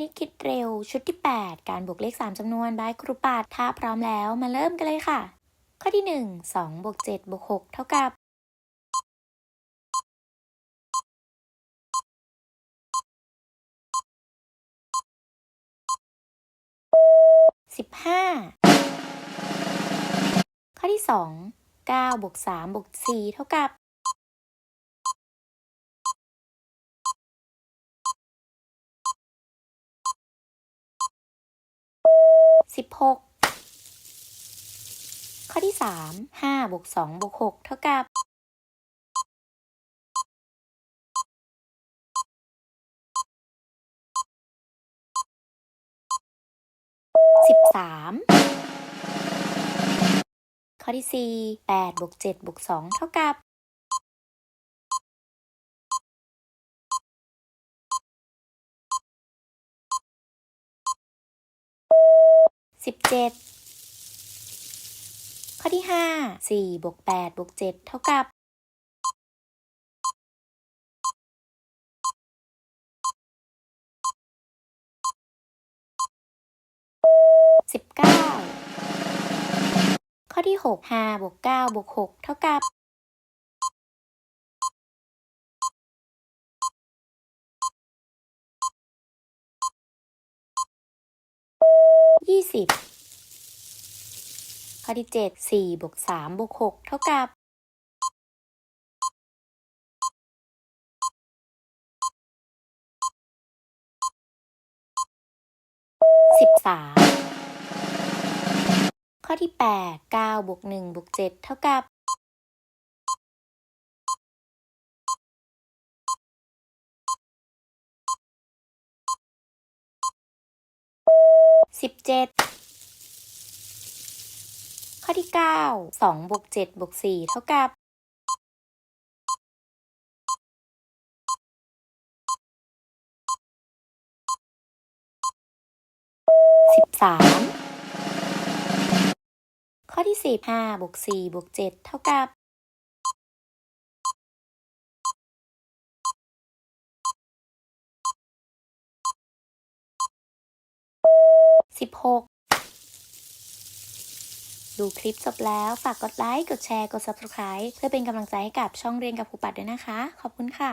ณิตคิดเร็ว ชุดที่ 8 การบวกเลข 3 จำนวนบายครูปาดถ้าพร้อมแล้วมาเริ่มกันเลยค่ะ ข้อที่ 1 2บวก7บวก6เท่ากับ 15 ข้อที่ 2 9บวก3บวก4เท่ากับ 16ข้อที่3 5บวก2บวก6เท่ากับ13ข้อที่4 8บวก7บวก2เท่ากับ 17 ข้อที่ 5 4บวก8บวก7เท่ากับ 19 ข้อที่ 6 5บวก9บวก6เท่ากับ 20ข้อที่7 4บวก3บวก6เท่ากับ13ข้อที่8 9บวก1บวก7เท่ากับ 17 ข้อที่ 9 2บวก7บวก4เท่ากับ 13 ข้อที่ 15บวก4บวก7เท่ากับ 16 ดูคลิปจบแล้ว ฝากกดไลค์ กดแชร์ กด Subscribe เพื่อเป็นกำลังใจให้กับช่องเรียนกับครูปัดด้วยนะคะ ขอบคุณค่ะ